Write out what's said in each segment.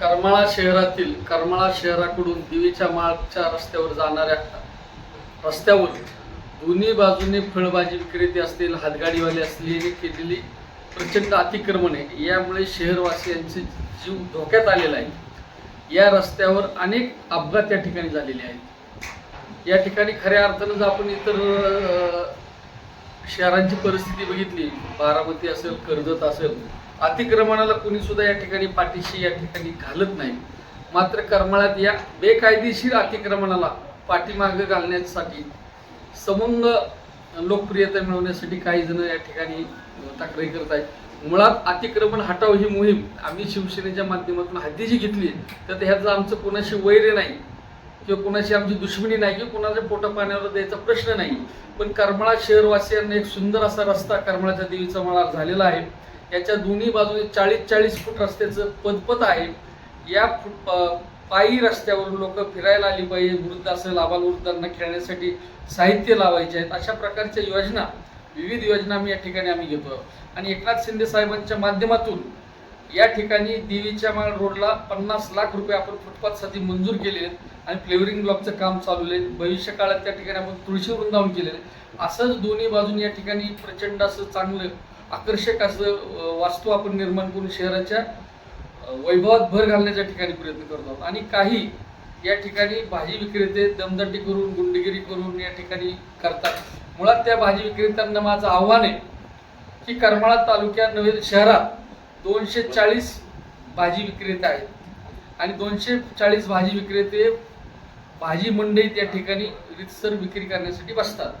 करमाळा शहरातील करमाळा शहराकडून दिवीच्या माळच्या रस्त्यावर जाणाऱ्या रस्त्यावर दोन्ही बाजूने फळभाजी विक्रेते असतील हातगाडीवाले असलेली केलेली प्रचंड अतिक्रमण आहे. यामुळे शहरवासियांचे जीव धोक्यात आलेला आहे. या रस्त्यावर अनेक अपघात या ठिकाणी झालेले आहेत. या ठिकाणी खऱ्या अर्थानं जर आपण इतर शहरांची परिस्थिती बघितली. बारामती असेल कर्जत असेल अतिक्रमणाला कुणी सुद्धा या ठिकाणी पाठीशी या ठिकाणी घालत नाही. मात्र करमाळ्यात या बेकायदेशीर अतिक्रमणाला पाठीमागे घालण्यासाठी समंग लोकप्रियता मिळवण्यासाठी काही जण या ठिकाणी तक्रारी करत आहेत. मुळात अतिक्रमण हटाव ही मोहीम आम्ही शिवसेनेच्या माध्यमातून हातीची घेतली तर ह्याचं आमचं कोणाशी वैर नाही किंवा कोणाशी आमची दुश्मनी नाही किंवा कोणाच्या पोटा पाण्यावर द्यायचा प्रश्न नाही. पण करमाळा शहरवासियांना एक सुंदर असा रस्ता करमाळाच्या देवीचा मळा झालेला आहे. याच्या दोन्ही बाजूने चाळीस चाळीस फूट रस्त्याचं पदपथ आहे. या फुट पायी रस्त्यावरून लोक फिरायला आली पाहिजे. वृद्ध असेल आबालवृद्धांना खेळण्यासाठी साहित्य लावायचे आहेत. अशा प्रकारच्या योजना विविध योजना आम्ही या ठिकाणी आम्ही घेतो आणि एकनाथ शिंदे साहेबांच्या माध्यमातून या ठिकाणी देवीच्या माळ रोडला पन्नास लाख रुपये आपण फुटपाथसाठी मंजूर केले आहेत. आणि फ्लेवरिंग ब्लॉकचं काम चालू आहे. भविष्य काळात त्या ठिकाणी आपण तुळशी वृंदावन केलेलं आहे. असंच दोन्ही बाजून या ठिकाणी प्रचंड असं चांगलं आकर्षक असं वास्तू आपण निर्माण करून शहराच्या वैभवात भर घालण्याच्या ठिकाणी प्रयत्न करतो आहोत. आणि काही या ठिकाणी भाजी विक्रेते दमदाटी करून गुंडगिरी करून या ठिकाणी करतात. मुळात त्या भाजी विक्रेत्यांना माझं आव्हान आहे की करमाळा तालुक्यात नव्हे शहरात दोनशे चाळीस भाजी विक्रेते आहेत. आणि दोनशे चाळीस भाजी विक्रेते भाजी मंडईत या ठिकाणी रितसर विक्री करण्यासाठी बसतात.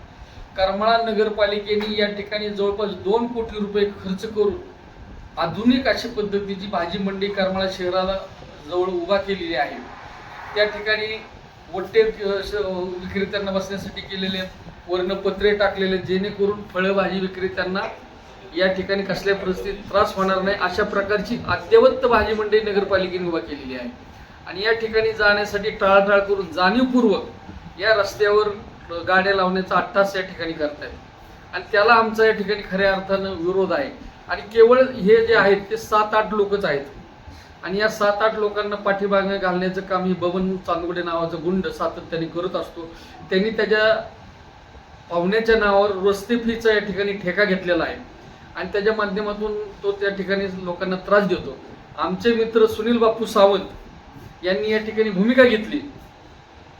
करमाळा नगरपालिकेने या ठिकाणी जवळपास दोन कोटी रुपये खर्च करून आधुनिक अशी पद्धतीची भाजी मंडी करमाळा शहराला जवळ उभा केलेली आहे. त्या ठिकाणी वट्टे श- विक्रेत्यांना बसण्यासाठी केलेले वर्णपत्रे पत्रे टाकलेले जेणेकरून फळं भाजी विक्रेत्यांना या ठिकाणी कसल्या परिस्थितीत त्रास होणार नाही अशा प्रकारची अद्यवत भाजी मंडई नगरपालिकेने उभा केलेली आहे. आणि या ठिकाणी जाण्यासाठी टाळाटाळ करून जाणीवपूर्वक या रस्त्यावर गाड्या लावण्याचा अट्टास या ठिकाणी करतायत. आणि त्याला आमचा या ठिकाणी खऱ्या अर्थानं विरोध आहे. आणि केवळ हे जे आहेत ते सात आठ लोकच आहेत. आणि या सात आठ लोकांना पाठीमागे घालण्याचं काम ही बबन चांदगुडे नावाचं गुंड सातत्याने करत असतो. त्यांनी त्याच्या पाहुण्याच्या नावावर रस्ते फीचा या ठिकाणी ठेका घेतलेला आहे. आणि त्याच्या माध्यमातून तो त्या ठिकाणी लोकांना त्रास देतो. आमचे मित्र सुनील बापू सावंत यांनी या ठिकाणी भूमिका घेतली.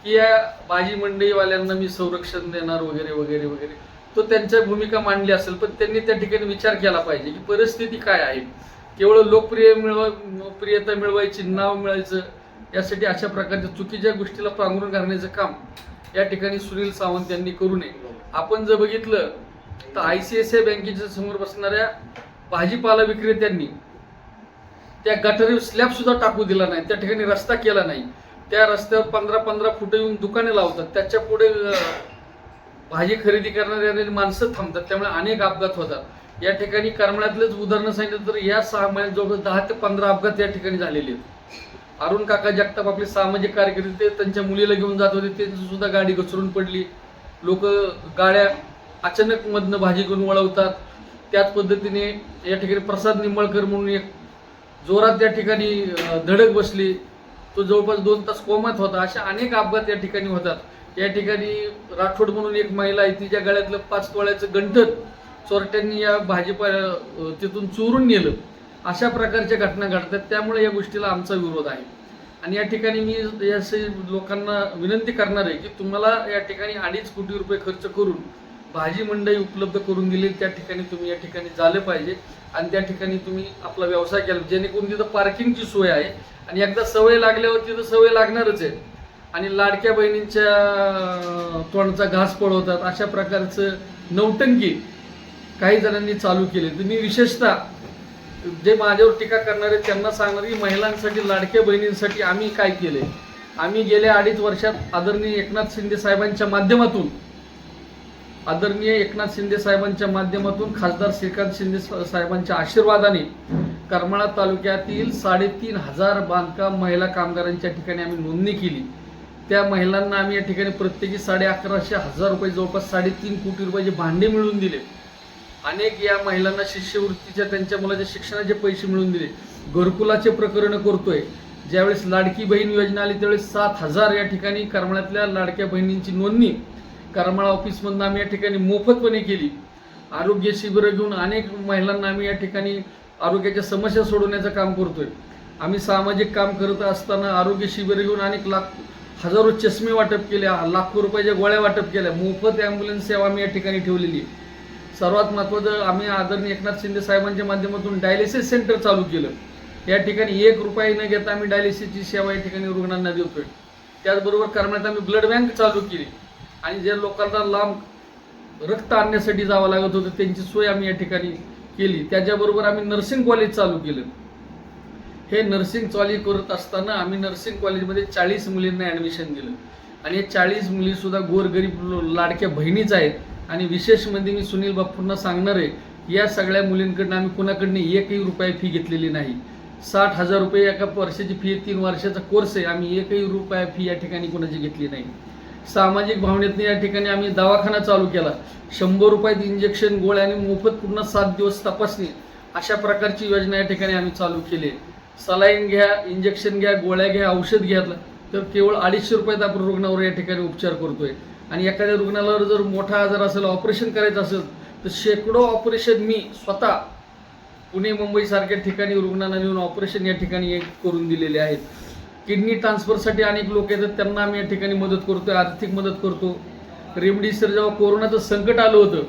की या भाजी मंडईवाल्यांना मी संरक्षण देणार वगैरे वगैरे वगैरे. तो त्यांच्या भूमिका मांडली असेल पण त्यांनी त्या ठिकाणी विचार केला पाहिजे की परिस्थिती काय आहे? केवळ लोकप्रिय मिळवा प्रियता मिळवायची नाव मिळायचं यासाठी अशा प्रकारच्या चुकीच्या गोष्टीला पांघरून घालण्याचं काम या ठिकाणी सुनील सावंत यांनी करू नये. आपण जर बघितलं तर आय सी आय आय बँकेच्या समोर बसणाऱ्या भाजीपाला विक्रेत्यांनी त्या गटारीवर स्लॅबसुद्धा टाकू दिला नाही त्या ठिकाणी रस्ता केला नाही. त्या रस्त्यावर पंधरा पंधरा फुट येऊन दुकाने लावतात. त्याच्या पुढे भाजी खरेदी करणारी माणसं थांबतात. त्यामुळे अनेक अपघात होतात. या ठिकाणी करमळ्यातलेच उदाहरणं सांगितलं तर या सहा महिन्यात जवळपास दहा ते पंधरा अपघात या ठिकाणी झालेले आहेत. अरुण काका जगताप आपले सामाजिक कार्यकर्ते त्यांच्या मुलीला घेऊन जात होते. त्यांची सुद्धा गाडी घसरून पडली. लोक गाड्या अचानक मधनं भाजी घेऊन वळवतात. त्याच पद्धतीने या ठिकाणी प्रसाद निंबाळकर म्हणून एक जोरात त्या ठिकाणी धडक बसली. तो जवळपास दोन तास कोमात होता. अशा अनेक अपघात या ठिकाणी होतात. या ठिकाणी राठोड म्हणून एक महिला आहे तिच्या गळ्यातलं पाच तोळ्याचं गंठन चोरट्यांनी या भाजीपा तिथून चोरून नेलं. अशा प्रकारच्या घटना घडतात. त्यामुळे या गोष्टीला आमचा विरोध आहे. आणि या ठिकाणी मी याचे लोकांना विनंती करणार आहे की तुम्हाला या ठिकाणी अडीच कोटी रुपये खर्च करून भाजी मंडई उपलब्ध करून दिली. त्या ठिकाणी तुम्ही या ठिकाणी झालं पाहिजे. आणि त्या ठिकाणी तुम्ही आपला व्यवसाय केला. जेणेकरून तिथं पार्किंगची सोय आहे. आणि एकदा सवय लागल्यावर तिथं सवय लागणारच आहे. आणि लाडक्या बहिणींच्या तोंडचा घास पळवतात. अशा प्रकारचं नौटंकी काही जणांनी चालू केले तर मी विशेषतः जे माझ्यावर टीका करणारे त्यांना सांगणार की महिलांसाठी लाडक्या बहिणींसाठी आम्ही काय केले आम्ही गेल्या अडीच वर्षात आदरणीय एकनाथ शिंदे साहेबांच्या माध्यमातून आदरणीय एकनाथ शिंदे साहेबांच्या माध्यमातून खासदार श्रीकांत शिंदे साहेबांच्या आशीर्वादाने करमाळा तालुक्यातील साडेतीन हजार बांधकाम महिला कामगारांच्या ठिकाणी आम्ही नोंदणी केली. त्या महिलांना आम्ही या ठिकाणी प्रत्येकी साडे अकराशे हजार रुपये जवळपास साडेतीन कोटी रुपयाचे भांडे मिळवून दिले. अनेक या महिलांना शिष्यवृत्तीच्या त्यांच्या मुलाच्या शिक्षणाचे पैसे मिळवून दिले. घरकुलाचे प्रकरण करतोय. ज्यावेळेस लाडकी बहीण योजना आली त्यावेळेस सात हजार या ठिकाणी करमाळ्यातल्या लाडक्या बहिणींची नोंदणी. करमाळा ऑफिसमधून आम्ही या ठिकाणी मोफतपणे केली. आरोग्य शिबिरं घेऊन अनेक महिलांना आम्ही या ठिकाणी आरोग्याच्या समस्या सोडवण्याचं काम करतोय. आम्ही सामाजिक काम करत असताना आरोग्य शिबिर घेऊन अनेक लाख हजारो चष्मे वाटप केले लाखो रुपयाच्या गोळ्या वाटप केल्या. मोफत ॲम्ब्युलन्स सेवा आम्ही या ठिकाणी ठेवलेली आहे. सर्वात महत्त्वाचं आम्ही आदरणीय एकनाथ शिंदे साहेबांच्या माध्यमातून डायलिसिस सेंटर चालू केलं. या ठिकाणी एक रुपया न घेता आम्ही डायलिसिसची सेवा या ठिकाणी रुग्णांना देतोय. त्याचबरोबर करण्यात आम्ही ब्लड बँक चालू केली. आणि ज्या लोकांना लांब रक्त आणण्यासाठी जावं लागत होतं त्यांची सोय आम्ही या ठिकाणी केली त्याच्याबरोबर आम्ही नर्सिंग कॉलेज चालू केलं. हे नर्सिंग चालू करत असताना आम्ही नर्सिंग कॉलेजमध्ये चाळीस मुलींना ॲडमिशन दिलं. आणि हे चाळीस मुलीसुद्धा गोरगरीब लाडक्या बहिणीच आहेत. आणि विशेष म्हणजे मी सुनील बापूंना सांगणार आहे या सगळ्या मुलींकडनं आम्ही कुणाकडनं एकही रुपये फी घेतलेली नाही. साठ हजार रुपये एका वर्षाची फी तीन वर्षाचा कोर्स आहे. आम्ही एकही रुपया फी या ठिकाणी कुणाची घेतली नाही. सामाजिक भावनेतनं या ठिकाणी आम्ही दवाखाना चालू केला. शंभर रुपयात इंजेक्शन गोळ्या आणि मोफत पूर्ण सात दिवस तपासणी अशा प्रकारची योजना या ठिकाणी आम्ही चालू केली. सलाईन घ्या इंजेक्शन घ्या गोळ्या घ्या औषध घ्या तर केवळ अडीचशे रुपयात आपण रुग्णावर या ठिकाणी उपचार करतोय. आणि एखाद्या रुग्णाला जर मोठा आजार असेल ऑपरेशन करायचं असेल तर शेकडो ऑपरेशन मी स्वतः पुणे मुंबईसारख्या ठिकाणी रुग्णांना नेऊन ऑपरेशन या ठिकाणी करून दिलेले आहेत. किडनी ट्रान्सफरसाठी अनेक लोक येतात त्यांना आम्ही या ठिकाणी मदत करतो आर्थिक मदत करतो. रेमडिसिवीर जेव्हा कोरोनाचं संकट आलं होतं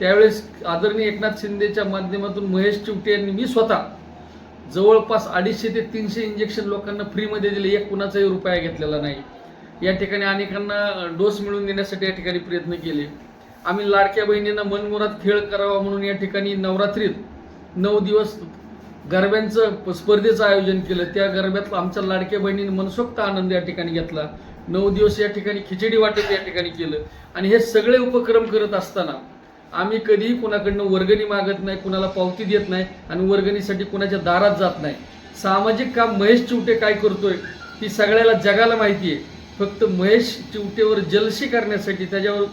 त्यावेळेस आदरणीय एकनाथ शिंदेच्या माध्यमातून महेश चिवटे यांनी मी स्वतः जवळपास अडीचशे ते तीनशे इंजेक्शन लोकांना फ्रीमध्ये दिले एक कुणाचाही रुपया घेतलेला नाही. या ठिकाणी अनेकांना डोस मिळवून देण्यासाठी या ठिकाणी प्रयत्न केले. आम्ही लाडक्या बहिणींना मनमुरात खेळ करावा म्हणून या ठिकाणी नवरात्रीत नऊ दिवस गरब्यांचं स्पर्धेचं आयोजन केलं. त्या गरब्यात आमच्या लाडक्या बहिणीने मनसोक्त आनंद या ठिकाणी घेतला. नऊ दिवस या ठिकाणी खिचडी वाटप या ठिकाणी केलं. आणि हे सगळे उपक्रम करत असताना आम्ही कधीही कुणाकडनं वर्गणी मागत नाही कुणाला पावती देत नाही आणि वर्गणीसाठी कुणाच्या दारात जात नाही. सामाजिक काम महेश चिवटे काय करतोय ती सगळ्याला जगाला माहिती आहे. फक्त महेश चिवटेवर जलशी करण्यासाठी त्याच्यावर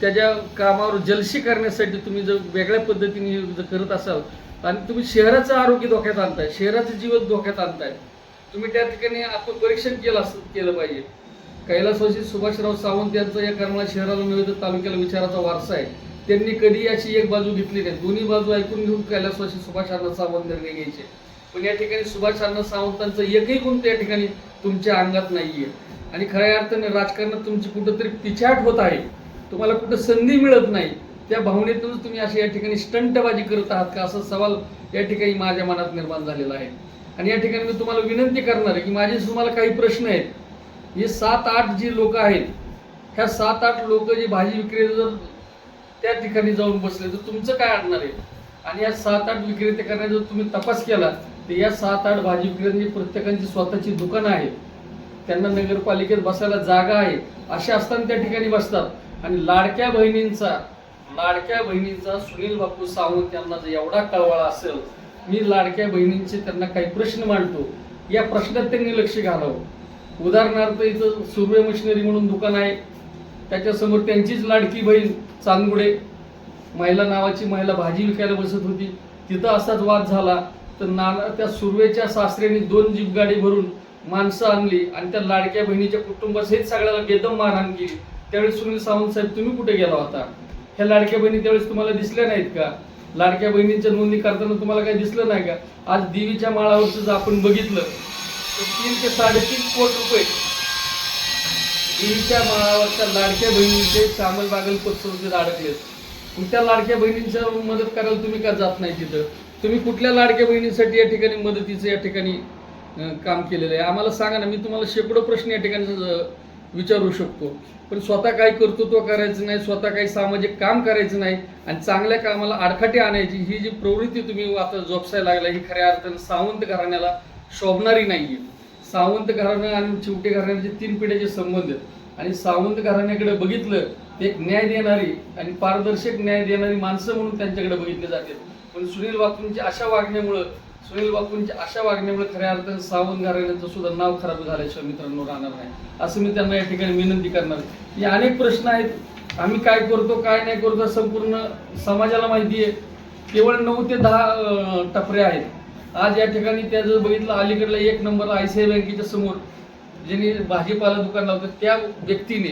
त्याच्या कामावर जलशी करण्यासाठी तुम्ही जर वेगळ्या पद्धतीने जर करत असाल आणि तुम्ही शहराचं आरोग्य धोक्यात आणताय शहराचं जीवन धोक्यात आणताय. तुम्ही त्या ठिकाणी आपण परीक्षण केलं असं केलं पाहिजे. कैलासवासी सुभाषराव सावंत यांचं या करमाळा शहराला नव्हे तर तालुक्याला विचाराचा वारसा आहे. त्यांनी कधी अशी एक बाजू घेतली नाही. दोन्ही बाजू ऐकून घेऊन कैलासवासी सुभाषांना सावंत निर्णय घ्यायचे. पण या ठिकाणी सुभाषांना सावंतांचं एकही गुण त्या ठिकाणी तुमच्या अंगात नाहीये. आणि खऱ्या अर्थाने राजकारणात तुमची कुठंतरी पिछाट होत आहे. तुम्हाला कुठं संधी मिळत नाही. त्या भावनेतूनच तुम्ही अशी या ठिकाणी स्टंटबाजी करत आहात का? असा सवाल या ठिकाणी माझ्या मनात निर्माण झालेला आहे. आणि या ठिकाणी मी तुम्हाला विनंती करणार आहे की माझे तुम्हाला काही प्रश्न आहेत. हे सात आठ जी लोक आहेत ह्या सात आठ लोक जे भाजी विक्रेते जर त्या ठिकाणी जाऊन बसले तर तुमचं काय अडणार आहे? आणि या सात आठ विक्रेते करण्याचा जर तुम्ही तपास केला तर या सात आठ भाजी विक्रेत्यांची प्रत्येकांची स्वतःची दुकानं आहेत त्यांना नगरपालिकेत बसायला जागा आहे. असे असताना त्या ठिकाणी बसतात. आणि लाडक्या बहिणींचा लाडक्या बहिणींचा सुनील बापू सावंत यांना जर एवढा कळवळा असेल मी लाडक्या बहिणींचे त्यांना काही प्रश्न मांडतो. या प्रश्नात त्यांनी लक्ष घालावं. उदाहरणार्थ इथं सुर्वे मशिनरी म्हणून दुकान आहे. त्याच्यासमोर त्यांचीच लाडकी बहीण चांदगुडे. महिला नावाची महिला भाजी विकायला बसत होती. तिथं असाच वाद झाला. तर नाना त्या सुर्वेच्या सासऱ्याने दोन जीप गाडी भरून माणसं आणली आणि त्या लाडक्या बहिणीच्या कुटुंबासहित सगळ्याला बेदम मारहाण केली. त्यावेळी सुनील सावंत साहेब तुम्ही कुठे गेला होता? ह्या लाडक्या बहिणी त्यावेळेस तुम्हाला दिसल्या नाहीत का? लाडक्या बहिणींच्या नोंदणी करताना तुम्हाला काही दिसलं नाही का? आज देवीच्या माळावरचं जर आपण बघितलं तर तीन ते साडेतीन कोटी रुपये देवीच्या माळावरच्या लाडक्या बहिणींचे चामल बागल पतसंस्थेत अडकलेत मग त्या लाडक्या बहिणींच्या मदत करायला तुम्ही का जात नाही तिथं? तुम्ही कुठल्या लाडक्या बहिणींसाठी या ठिकाणी मदतीचं या ठिकाणी काम केलेलं आहे? आम्हाला सांगा ना मी तुम्हाला शेकडो प्रश्न या ठिकाणी विचारू शकतो. पण स्वतः काही कर्तृत्व करायचं नाही स्वतः काही सामाजिक काम करायचं नाही आणि चांगल्या कामाला आडखाटी आणायची ही जी प्रवृत्ती तुम्ही आता जोपसायला लागला ही खऱ्या अर्थानं सावंत घराण्याला शोभणारी नाही आहे सावंत घराणं आणि चिवटे घराण्याचे तीन पिढ्याचे संबंध आहेत. आणि सावंत घराण्याकडे बघितलं ते एक न्याय देणारी आणि पारदर्शक न्याय देणारी माणसं म्हणून त्यांच्याकडे बघितले जाते. पण सुनील वाकूंच्या अशा वागण्यामुळं सुनील बापूंच्या अशा वागण्यामुळे खऱ्या अर्थानं सावंत घराण्याचं सुद्धा नाव खराब झाल्याशिवाय मित्रांनो राहणार नाही. असं मी त्यांना या ठिकाणी विनंती करणार आहे. हे अनेक प्रश्न आहेत. आम्ही काय करतो काय नाही करतो संपूर्ण समाजाला माहिती आहे. केवळ नऊ ते दहा टपरे टपऱ्या आहेत. आज या ठिकाणी त्या जर बघितलं अलीकडला एक नंबर आय सी आय बँकेच्या समोर ज्यांनी भाजीपाला दुकान लावतं त्या व्यक्तीने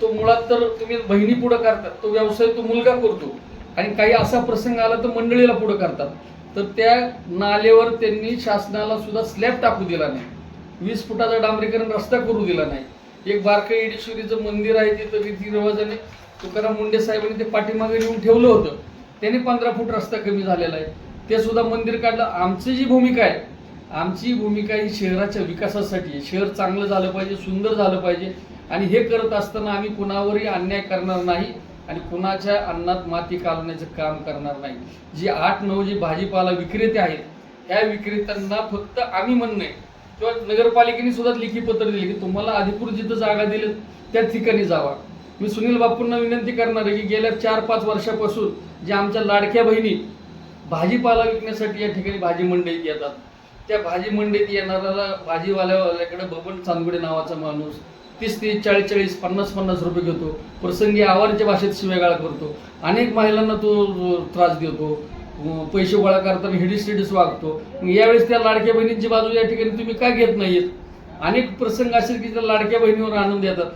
तो मुळात तर तुम्ही बहिणी पुढं करतात तो व्यवसाय तो मुलगा करतो. आणि काही असा प्रसंग आला तर मंडळीला पुढं करतात. तर त्या नालेवर त्यांनी शासनाला सुद्धा स्लॅब टाकू दिला नाही. वीस फुटाचा डांबरीकरण रस्ता करू दिला नाही. एक बारकं येडेश्वरीचं मंदिर आहे तिथं रीतिरिवाजाने तुकाराम मुंडे साहेबांनी ते पाठीमागे येऊन ठेवलं होतं. त्याने पंधरा फूट रस्ता कमी झालेला आहे. ते सुद्धा मंदिर काढलं. आमची जी भूमिका आहे आमची भूमिका ही शहराच्या विकासासाठी आहे. शहर चांगलं झालं पाहिजे सुंदर झालं पाहिजे. आणि हे करत असताना आम्ही कुणावरही अन्याय करणार नाही. आणि कुणाच्या अन्नात माती कालण्याचं काम करणार नाही. जी आठ नऊ जी भाजीपाला विक्रेते आहेत ह्या विक्रेत्यांना फक्त आम्ही म्हणणं आहे किंवा नगरपालिकेने सुद्धा लेखी पत्र दिले की तुम्हाला अधिकृत जिथं जागा दिली त्या ठिकाणी जावा. मी सुनील बापूंना विनंती करणार आहे की गेल्या चार पाच वर्षापासून जे आमच्या लाडक्या बहिणी भाजीपाला विकण्यासाठी या ठिकाणी भाजी मंडईत येतात. त्या भाजी मंडईत येणाऱ्याला भाजीवाल्यावाल्याकडे बबन चांदगुडे नावाचा माणूस तीस तीस चाळीस चाळीस पन्नास पन्नास रुपये घेतो. प्रसंगी आवारच्या भाषेत शिवेगाळा करतो. अनेक महिलांना तो त्रास देतो. पैसे गोळा करताना हिडीस वागतो. मग यावेळेस त्या लाडक्या बहिणींची बाजू या ठिकाणी तुम्ही का घेत नाहीत अनेक प्रसंग असेल की त्या लाडक्या बहिणीवर आनंद येतात.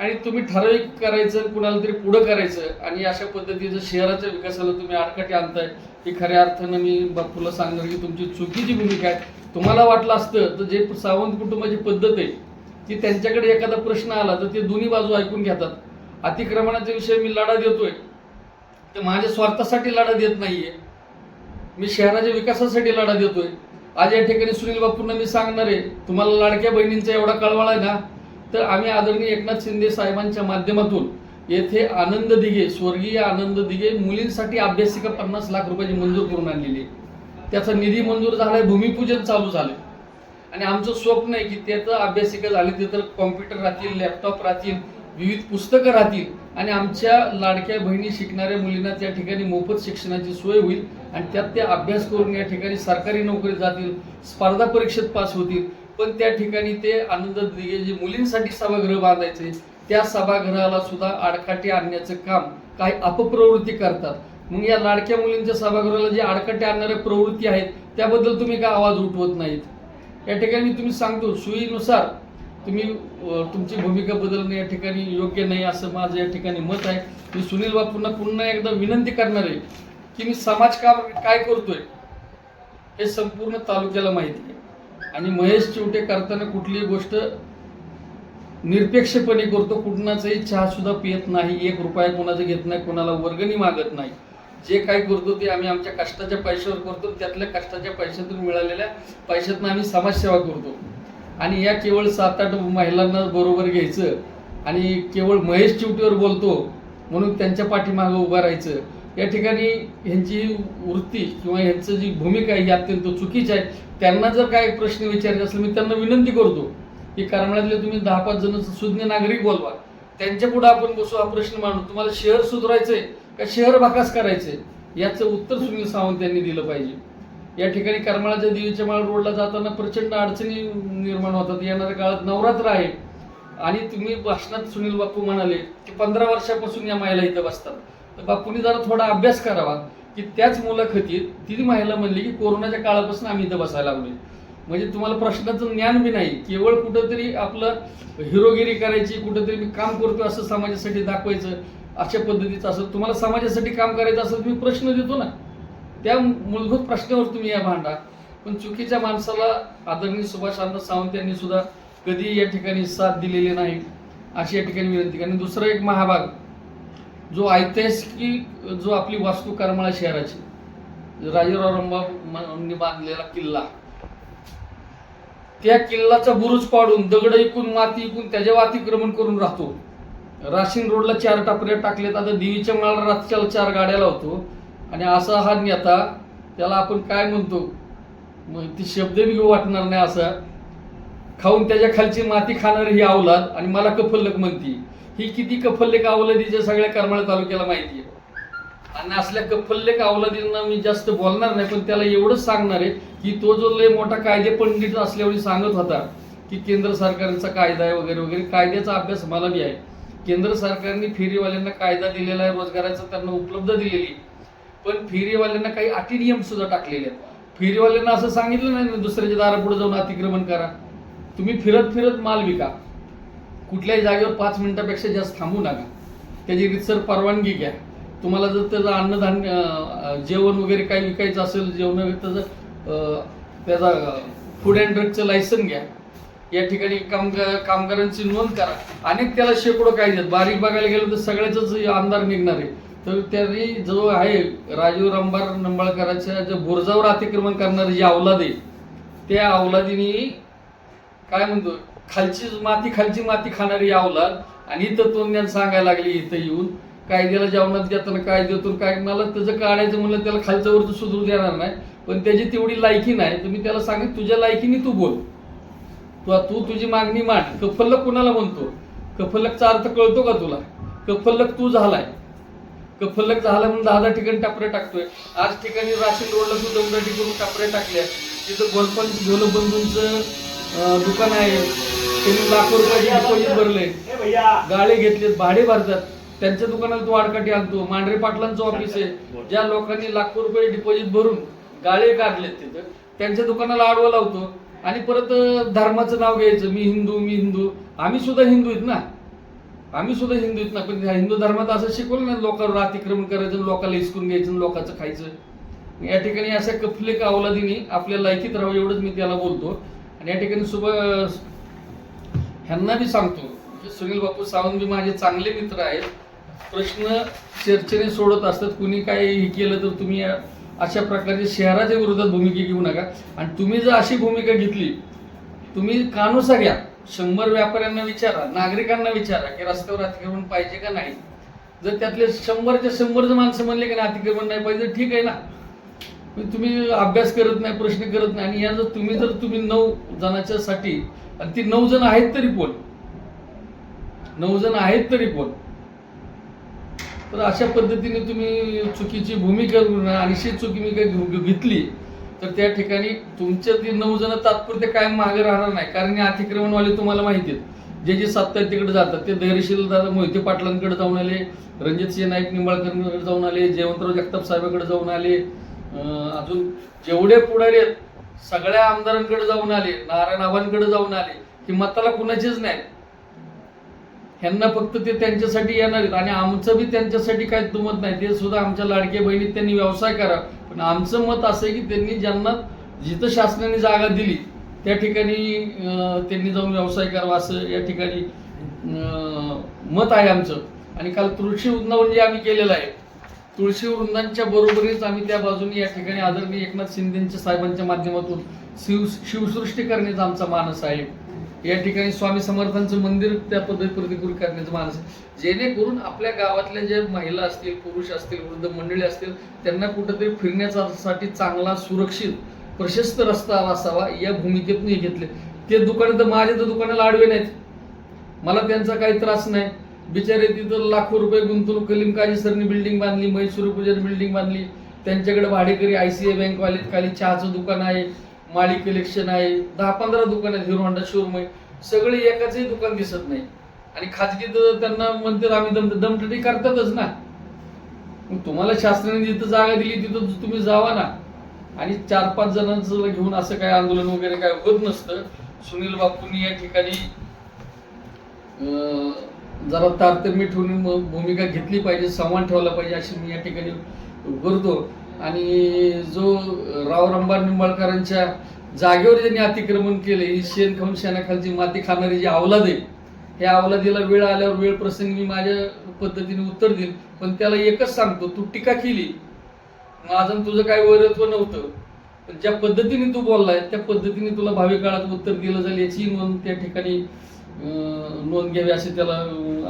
आणि तुम्ही ठराविक करायचं कुणाला तरी पुढं करायचं आणि अशा पद्धतीचं शहराच्या विकासाला तुम्ही आडकाठी आणताय ही खऱ्या अर्थानं मी बापूला सांगणार की तुमची चुकीची भूमिका आहे. तुम्हाला वाटलं असतं तर जे सावंत कुटुंबाची पद्धत आहे की त्यांच्याकडे एखादा प्रश्न आला तर ते दोन्ही बाजू ऐकून घेतात. अतिक्रमणाच्या विषयी मी लढा देतोय. तर माझ्या स्वार्थासाठी लढा देत नाहीये. मी शहराच्या विकासासाठी लढा देतोय. आज या ठिकाणी सुनील बापूंना मी सांगणार आहे तुम्हाला लाडक्या बहिणींचा एवढा कळवळा आहे ना? तर आम्ही आदरणीय एकनाथ शिंदे साहेबांच्या माध्यमातून येथे आनंद दिघे स्वर्गीय आनंद दिघे मुलींसाठी अभ्यासिका पन्नास लाख रुपयाची मंजूर करून आणलेली आहे. त्याचा निधी मंजूर झालाय भूमिपूजन चालू झालं आणि आमचं स्वप्न आहे की त्याचं अभ्यासिका झाली तिथं कॉम्प्युटर राहतील लॅपटॉप राहतील विविध पुस्तकं राहतील. आणि आमच्या लाडक्या बहिणी शिकणाऱ्या मुलींना त्या ठिकाणी मोफत शिक्षणाची सोय होईल आणि त्यात ते अभ्यास करून या ठिकाणी सरकारी नोकरी जातील स्पर्धा परीक्षेत पास होतील. पण त्या ठिकाणी ते आनंद दिघे जे मुलींसाठी सभागृह बांधायचे त्या सभागृहाला सुद्धा आडकाठी आणण्याचं काम काही अपप्रवृत्ती करतात. मग या लाडक्या मुलींच्या सभागृहाला जे आडकाठी आणणाऱ्या प्रवृत्ती आहेत त्याबद्दल तुम्ही काय आवाज उठवत नाहीत? या ठिकाणी तुम्ही सांगतो सुईनुसार तुम्ही तुमची भूमिका बदलणे या ठिकाणी योग्य नाही असं माझं या ठिकाणी मत आहे. मी सुनील बापूंना पुन्हा एकदा विनंती करणार आहे की मी समाज काम काय करतोय हे संपूर्ण तालुक्याला माहिती आहे. आणि महेश चिवटे करताना कुठलीही गोष्ट निरपेक्षपणे करतो कुणाचाही चहा सुद्धा पियत नाही एक रुपया कोणाचा घेत नाही कोणाला वर्गणी मागत नाही. जे काही करतो ते आम्ही आमच्या कष्टाच्या पैशावर करतो त्यातल्या कष्टाच्या पैशातून मिळालेल्या पैशातून आम्ही समाजसेवा करतो. आणि या केवळ सात आठ महिलांना बरोबर घ्यायचं आणि केवळ महेश चिवटीवर बोलतो म्हणून त्यांच्या पाठीमागं उभं राहायचं. या ठिकाणी ह्यांची वृत्ती किंवा ह्यांचं जी भूमिका आहे ही अत्यंत चुकीची आहे. त्यांना जर काय प्रश्न विचारायचे असेल मी त्यांना विनंती करतो की करमाळ्यातले तुम्ही दहा पाच जण सुज्ञ नागरिक बोलवा. त्यांच्या पुढे आपण बसू हा प्रश्न मांडू. तुम्हाला शहर सुधारायचं आहे का शहर भाकास करायचे? याचं उत्तर सुनील सावंत यांनी दिलं पाहिजे. या ठिकाणी करमाळाच्या देवीच्या माळ रोडला जाताना प्रचंड अडचणी निर्माण होतात. येणाऱ्या काळात नवरात्र आहे. आणि तुम्ही भाषणात सुनील बापू म्हणाले की पंधरा वर्षापासून या महिला इथं बसतात. तर बापूंनी जरा थोडा अभ्यास करावा की त्याच मुलाखतीत ती महिला म्हणली की कोरोनाच्या काळापासून आम्ही इथं बसायला लागलोय. म्हणजे तुम्हाला प्रश्नाचं ज्ञान बी नाही. केवळ कुठंतरी आपलं हिरोगिरी करायची कुठंतरी मी काम करतो असं समाजासाठी दाखवायचं. अशा पद्धतीचं असं तुम्हाला समाजासाठी काम करायचं असेल तुम्ही प्रश्न देतो ना. त्या मूलभूत प्रश्नावर तुम्ही या भांडा पण चुकीच्या माणसाला आदरणीय सुभाष अण्णा सावंत यांनी सुद्धा कधी या ठिकाणी साथ दिलेली नाही. अशी या ठिकाणी विनंती आणि दुसरा एक महाभाग जो ऐतिहासिक जो आपली वास्तू करमाळा शहराची राजेराव रंबानी बांधलेला किल्ला. त्या किल्लाचा बुरुज पाडून दगड इकून माती इकून त्याच्यावर अतिक्रमण करून राहतो. राशीन रोडला चार टापऱ्या टाकलेत. आता देवीच्या माळाला रातच्याला चार गाड्या लावतो. आणि असा हा नेता त्याला आपण काय म्हणतो? मग ती शब्द बी वाटणार नाही असा. खाऊन त्याच्या खालची माती खाणारी ही अवलाद आणि मला कफल्लक म्हणती. ही किती कफल्लेक अवलादीच्या सगळ्या करमाळा तालुक्याला माहिती आहे. आणि असल्या कफल्लेक अवलादींना मी जास्त बोलणार नाही पण त्याला एवढंच सांगणार आहे की तो जो लय मोठा कायदे पंडित असल्यावर सांगत होता की केंद्र सरकारचा कायदा आहे वगैरे वगैरे. कायद्याचा अभ्यास मला बी आहे. केंद्र सरकारने फेरीवाल्यांना कायदा दिलेला आहे रोजगाराचा त्यांना उपलब्ध दिलेली. पण फेरीवाल्यांना काही अटी नियम सुद्धा टाकलेले आहेत. फेरीवाल्यांना असं सांगितलं नाही दुसऱ्याच्या दारापुढे जाऊन अतिक्रमण करा. तुम्ही फिरत फिरत माल विका. कुठल्याही जागेवर पाच मिनिटापेक्षा जास्त थांबू नका. त्याची रितसर परवानगी घ्या. तुम्हाला जर त्याचं अन्नधान्य जेवण वगैरे काही विकायचं असेल जेवण त्याचं त्याचा फूड अँड ड्रगचं लायसन घ्या. या ठिकाणी कामगार कामगारांची नोंद करा. अनेक त्याला शेकडो कायदे बारीक बघायला गेलं तर सगळ्याच आमदार निघणार आहे. तर त्यांनी जो आहे राजीव रंभार निंबाळकरांच्या जे बुरजावर अतिक्रमण करणारी जी अवलाद आहे त्या अवलादीने काय म्हणतो खालची माती खालची माती खाणारी अवलाद आणि इथं तोंड सांगायला लागली इथं येऊन. कायद्याला जेवणात घेताना कायद्यातून काय मला त्याचं काढायचं म्हणलं त्याला खालचं वरचं सुधरू देणार नाही. पण त्याची तेवढी लायकी नाही. तर मी त्याला सांगेन तुझ्या लायकीने तू बोल. तू तू तुझी मागणी मांड. कफल्लक कुणाला म्हणतो? कफल्लकचा अर्थ कळतो का तुला? कफल्लक तू झालाय. कफल्लक झाला म्हणून दहा दहा ठिकाणी टापरे टाकतोय. आज ठिकाणी राशीन रोडला तू दमदाटी करून टापरे टाकल्या तिथं गोलपन गोलबंधूंचं दुकान आहे. त्यांनी लाखो रुपयाची डिपॉझिट भरले गाळे घेतलेत भाडे भरतात. त्यांच्या दुकानाला तू आडकाठी आणतो. मांढरे पाटलांचं ऑफिस आहे. ज्या लोकांनी लाखो रुपये डिपॉझिट भरून गाळे काढलेत तिथं त्यांच्या दुकानाला आडवा लावतो. आणि परत धर्माचं नाव घ्यायचं. मी हिंदू मी हिंदू. आम्ही सुद्धा हिंदू आहेत ना? आम्ही सुद्धा हिंदू आहेत ना? पण ह्या हिंदू धर्मात असं शिकवलं ना लोकांवर अतिक्रमण करायचं लोकांना हिसकून घ्यायचं लोकांचं खायचं. या ठिकाणी अशा कफलेक अवलादीने आपल्या लायकीत राहावं एवढंच मी त्याला बोलतो. आणि या ठिकाणी सुब ह्यांना बी सांगतो. म्हणजे सुनील बापू सावंत बी माझे चांगले मित्र आहेत. प्रश्न चर्चेने सोडत असतात. कुणी काय हे केलं तर तुम्ही अशा प्रकारचे शहराच्या विरोधात भूमिका घेऊ नका. आणि तुम्ही जर अशी भूमिका घेतली तुम्ही कानुसा घ्या. शंभर व्यापाऱ्यांना विचारा नागरिकांना विचारा की रस्त्यावर अतिक्रमण पाहिजे का नाही. जर त्यातले शंभरच्या शंभर जर माणसं म्हणले की नाही अतिक्रमण नाही पाहिजे ठीक आहे ना. तुम्ही अभ्यास करत नाही प्रश्न करत नाही. आणि या जर तुम्ही जर तुम्ही नऊ जणांच्या साठी आणि ती नऊ जण आहेत तरी कोण नऊ जण आहेत तरी कोण तर अशा पद्धतीने तुम्ही चुकीची भूमिका घेऊन आणि अशी चुकी मी काही घेतली तर त्या ठिकाणी तुमच्या ती नऊ जण तात्पुरते कायम मागे राहणार नाही. कारण हे अतिक्रमणवाले तुम्हाला माहिती आहेत. जे जे सत्ता आहेत तिकडे जातात. ते धैर्यशील दादा मोहिते पाटलांकडे जाऊन आले रणजित सिंह नाईक निंबाळकरांकडे जाऊन आले जयवंतराव जगताप साहेबांकडे जाऊन आले अजून जेवढे पुढारी आहेत सगळ्या आमदारांकडे जाऊन आले नारायण आव्हांकडे जाऊन आले की मताला कुणाचीच नाही. ह्यांना फक्त ते त्यांच्यासाठी येणार आहेत. आणि आमचं बी त्यांच्यासाठी काही दुमत नाही. ते सुद्धा आमच्या लाडक्या बहिणीत त्यांनी व्यवसाय करा. पण आमचं मत असं आहे की त्यांनी ज्यांना जिथं शासनाने जागा दिली त्या ठिकाणी त्यांनी जाऊन व्यवसाय करावा असं या ठिकाणी मत आहे आमचं. आणि काल तुळशी वृंदावन जे आम्ही केलेलं आहे तुळशी वृंदांच्या बरोबरीच आम्ही त्या बाजूने या ठिकाणी आदरणीय एकनाथ शिंदेच्या साहेबांच्या माध्यमातून शिव शिवसृष्टी करण्याचा आमचा मानस आहे. या ठिकाणी स्वामी समर्थांचं मंदिर त्या पद्धती प्रतिकृत करण्याचं मानस जेणेकरून आपल्या गावातल्या ज्या महिला असतील पुरुष असतील वृद्ध मंडळी असतील त्यांना कुठंतरी फिरण्यासाठी चांगला सुरक्षित प्रशस्त रस्ता असावा या भूमिकेतून हे घेतले. ते दुकान तर माझ्या तर दुकानाला आडवे नाहीत. मला त्यांचा काही त्रास नाही. बिचारे तिथं लाखो रुपये गुंतवणूक कलीम काजी सरनी बिल्डिंग बांधली म्हैसूर पूजन बिल्डिंग बांधली. त्यांच्याकडे भाडेकरी आय सी आय बँकवाले खाली चहाचं दुकान आहे. माळी कलेक्शन आहे. दहा पंधरा दुकान आहेत हिरो होंडा शोरूम आहे. सगळे एकाचही दुकान दिसत नाही. आणि खाजगी तर त्यांना म्हणतात आम्ही दम दमटटी करतातच ना. मग तुम्हाला शासनाने जिथं जागा दिली तिथं तुम्ही जावा ना. आणि चार पाच जणांचं घेऊन असं काय आंदोलन वगैरे काय होत नसतं. सुनील बापूंनी या ठिकाणी अं, जरा तारतम्य ठेवून भूमिका घेतली पाहिजे संवाद ठेवला पाहिजे अशी मी या ठिकाणी करतो. आणि जो राव निंबाळकरांच्या जागेवर ज्यांनी अतिक्रमण केले ही शेण खाऊन शेणाखालची माती खाणारी जी अवलाद आहे ह्या अवलादीला वेळ आल्यावर वेळ प्रसंगी मी माझ्या पद्धतीने उत्तर देईन. पण त्याला एकच सांगतो तू टीका केली. माझं तुझं काय वैरत्व नव्हतं. पण ज्या पद्धतीने तू बोललाय त्या पद्धतीने तुला भावी काळात उत्तर दिलं जाईल याची नोंद त्या ठिकाणी नोंद घ्यावी असे त्याला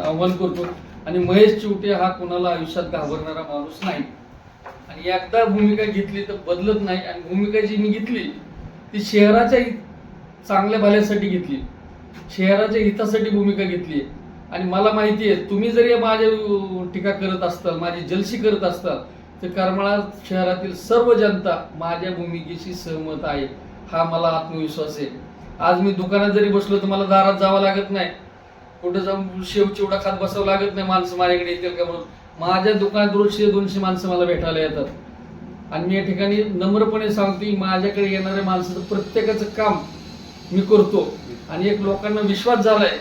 आव्हान करतो. आणि महेश चिवटे हा कोणाला आयुष्यात घाबरणारा माणूस नाही. आणि एकदा भूमिका घेतली तर बदलत नाही. आणि भूमिका जी मी घेतली ती शहराच्या चांगल्या भल्यासाठी घेतली. शहराच्या हितासाठी भूमिका घेतली. आणि मला माहिती आहे तुम्ही जरी माझ्या टीका करत असताल माझी जलशी करत असताल तर करमाळा शहरातील सर्व जनता माझ्या भूमिकेशी सहमत आहे. हा मला आत्मविश्वास आहे. आज मी दुकानात जरी बसलो तर मला दारात जावं लागत नाही. कुठं जाऊन शेव चिवडा खात बसावं लागत नाही माणसं माझ्याकडे येतील का म्हणून. माझ्या दुकानात रोजशे दोनशे माणसं मला भेटायला येतात. आणि मी या ठिकाणी नम्रपणे सांगतो की माझ्याकडे येणाऱ्या माणसाचं प्रत्येकाचं काम मी करतो. आणि एक लोकांना विश्वास झालाय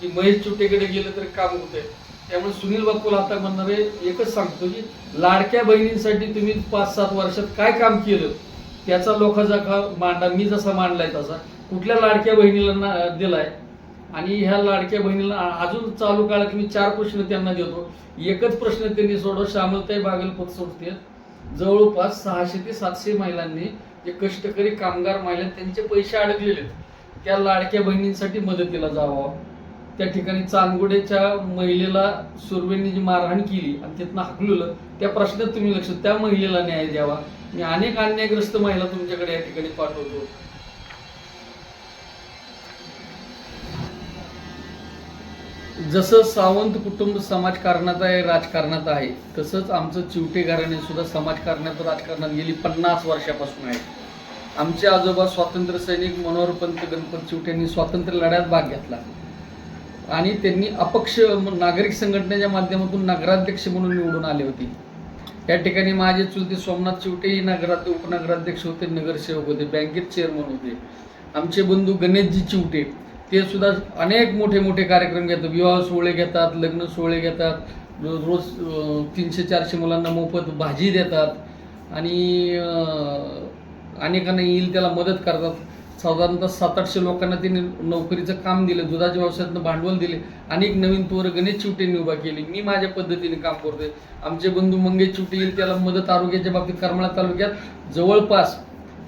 की महेश चुटेकडे गेलं तर काम होतंय. त्यामुळे सुनील बापूला आता म्हणणारे एकच सांगतो की लाडक्या बहिणींसाठी तुम्ही पाच सात वर्षात काय काम केलं? त्याचा लोकांचा मांडा मी जसा मांडलाय तसा. कुठल्या लाडक्या बहिणीला ना दिलाय? आणि ह्या लाडक्या बहिणीला अजून चालू काळात मी चार प्रश्न त्यांना देतो. एकच प्रश्न त्यांनी सोडव श्यामलताई बागलपत सोडते जवळपास सहाशे ते सातशे महिलांनी जे कष्टकरी कामगार महिला त्यांचे पैसे अडकलेले त्या लाडक्या बहिणींसाठी मदतीला जावा. त्या ठिकाणी चांदगुडेच्या महिलेला सुरवेंनी जी मारहाण केली आणि तिथनं हाकलवलं त्या प्रश्नात तुम्ही लक्ष त्या महिलेला न्याय द्यावा. मी अनेक अन्यायग्रस्त महिला तुमच्याकडे या ठिकाणी पाठवतो. जसं सावंत कुटुंब समाजकारणात आहे राजकारणात आहे तसंच आमचं चिवटे घराणे सुद्धा समाजकारणात राजकारणात गेली पन्नास वर्षापासून आहे. आमचे आजोबा स्वातंत्र्य सैनिक मनोहरपंत गणपत चिवटे यांनी स्वातंत्र्य लढ्यात भाग घेतला. आणि त्यांनी अपक्ष नागरिक संघटनेच्या माध्यमातून नगराध्यक्ष म्हणून निवडून आले होते. या ठिकाणी माझे चुलते सोमनाथ चिवटेही नगरात उपनगराध्यक्ष होते नगरसेवक होते बँकेत चेअरमन होते. आमचे बंधू गणेशजी चिवटे ते सुद्धा अनेक मोठे मोठे कार्यक्रम घेतात. विवाह सोहळे घेतात लग्न सोहळे घेतात. रोज तीनशे चारशे मुलांना मोफत भाजी देतात. आणि अनेकांना येईल त्याला मदत करतात. साधारणतः सात आठशे लोकांना त्यांनी नोकरीचं काम दिलं दुधाच्या व्यवसायातनं भांडवल दिले. अनेक नवीन तोर गणेश चिवटेंनी उभा केली. मी माझ्या पद्धतीने काम करतोय. आमचे बंधू मंगेश चिवटे येईल त्याला मदत आरोग्याच्या बाबतीत करमाळा तालुक्यात जवळपास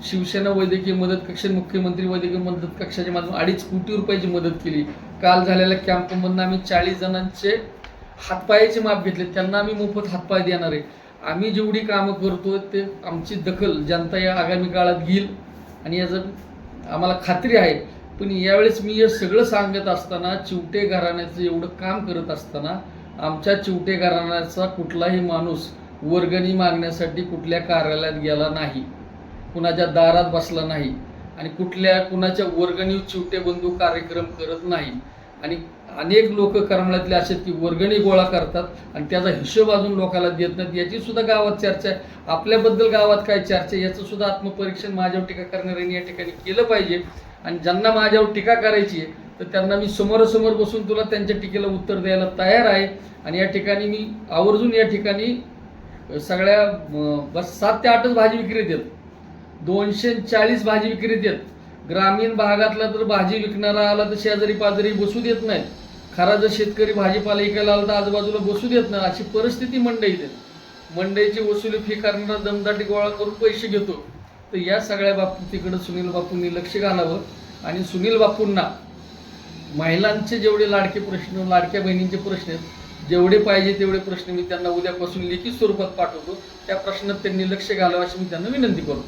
शिवसेना वैद्यकीय मदत कक्ष मुख्यमंत्री वैद्यकीय मदत कक्षाच्या माध्यमातून अडीच कोटी रुपयाची मदत केली. काल झालेल्या कॅम्पमधनं आम्ही चाळीस जणांचे हातपायाचे माप घेतले. त्यांना आम्ही मोफत हातपाय देणार आहे. आम्ही जेवढी कामं करतो ते आमची दखल जनता या आगामी काळात घेईल. आणि याचं आम्हाला खात्री आहे. पण यावेळेस मी हे सगळं सांगत असताना चिवटे घराण्याचं एवढं काम करत असताना आमच्या चिवटे घराण्याचा कुठलाही माणूस वर्गणी मागण्यासाठी कुठल्या कार्यालयात गेला नाही. कुणाच्या दारात बसला नाही आणि कुठल्या कुणाच्या वर्गणी चिवटे बंधू कार्यक्रम करत नाही. आणि अनेक लोक करमळ्यातले असे की वर्गणी गोळा करतात आणि त्याचा हिशोब अजून लोकांना देत नाहीत. याची सुद्धा गावात चर्चा आहे. आपल्याबद्दल गावात काय चर्चा याचं सुद्धा आत्मपरीक्षण माझ्यावर टीका करणाऱ्यांनी या ठिकाणी केलं पाहिजे. आणि ज्यांना माझ्यावर टीका करायची आहे तर त्यांना मी समोरासमोर बसून तुला त्यांच्या टीकेला उत्तर द्यायला तयार आहे. आणि या ठिकाणी मी आवर्जून या ठिकाणी सगळ्या बस सात ते आठच भाजी विक्री देतो दोनशे चाळीस भाजी विक्री देत ग्रामीण भागातला तर भाजी विकणारा आला तर शेजारी पाजारी बसू देत नाही. खरा जर शेतकरी भाजीपाला विकायला आला तर आजूबाजूला बसू देत नाही. अशी परिस्थिती मंडईत आहे मंडईची वसुली फी करणारा दमदाटी गोळा करून पैसे घेतो. तर या सगळ्या बाबतीकडं सुनील बापूंनी लक्ष घालावं आणि सुनील बापूंना महिलांचे जेवढे लाडके प्रश्न लाडक्या बहिणींचे प्रश्न आहेत जेवढे पाहिजे तेवढे प्रश्न मी त्यांना उद्यापासून लिखित स्वरूपात पाठवतो. त्या प्रश्नात त्यांनी लक्ष घालावं अशी मी त्यांना विनंती करतो.